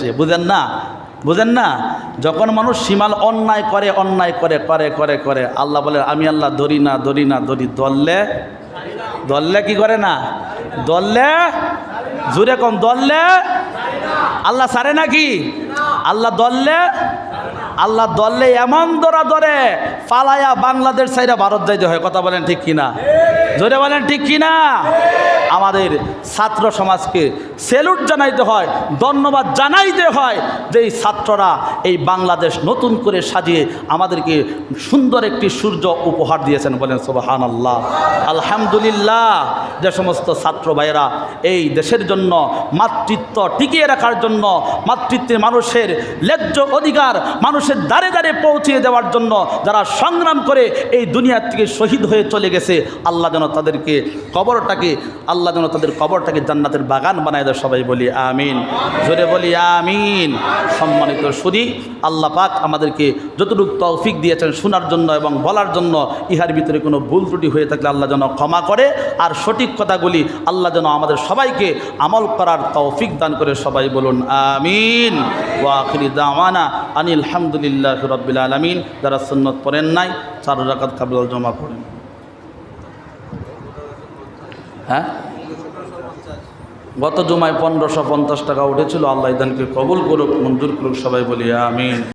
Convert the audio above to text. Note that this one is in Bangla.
সে বুঝেন না? বুঝেন না? যখন মানুষ সীমাল অন্যায় করে অন্যায় করে করে করে করে, আল্লাহ বলে, আমি আল্লাহ ধরি না ধরি না, ধরি। দললে দললে কি করে না? দললে জুড়ে কম দললে আল্লাহ সারে নাকি? আল্লাহ দললে আল্লাহ দললে এমন দরা ধরে পালায়া বাংলাদেশ সাইরা ভারত যাইতে হয়। কথা বলেন ঠিক কিনা? জোরে বলেন ঠিক কিনা? আমাদের ছাত্র সমাজকে সেলুট জানাইতে হয়, ধন্যবাদ জানাইতে হয় যে এই ছাত্ররা এই বাংলাদেশ নতুন করে সাজিয়ে আমাদেরকে সুন্দর একটি সূর্য উপহার দিয়েছেন বলেন সোবাহান আল্লাহ আলহামদুলিল্লাহ, যে সমস্ত ছাত্র ভাইয়েরা এই দেশের জন্য মাতৃত্ব টিকিয়ে রাখার জন্য মাতৃত্বে মানুষের ন্যায্য অধিকার মানুষের দ্বারে দ্বারে পৌঁছিয়ে দেওয়ার জন্য যারা সংগ্রাম করে এই দুনিয়ার থেকে শহীদ হয়ে চলে গেছে, আল্লাহ যেন তাদেরকে কবরটাকে, আল্লাহ যেন তাদের কবরটাকে জান্নাতের বাগান বানায় দেয় সবাই বলি আমিন। জোরে বলি আমিন। সম্মানিত সুদী, আল্লাহ পাক আমাদেরকে যতটুকু তৌফিক দিয়েছেন শোনার জন্য এবং বলার জন্য, ইহার ভিতরে কোনো ভুল ত্রুটি হয়ে থাকলে আল্লাহ যেন ক্ষমা করে। আর সঠিক কথাগুলি আল্লাহ যেন আমাদের সবাইকে আমল করার তৌফিক দান করে সবাই বলুন আমিন। ওয়াখিরি দাওয়ানা আনিল হামদুলিল্লাহ রব্বিল আলমিন। যারা সুন্নত পড়েন নাই, চার রাকাত কাবুল জমা পড়েন। হ্যাঁ? গত জুমায় পনেরোশো পঞ্চাশ টাকা উঠেছিল। আল্লাহ ইদানকে কবুল করুক, মঞ্জুর করুক সবাই বলি, আমিন।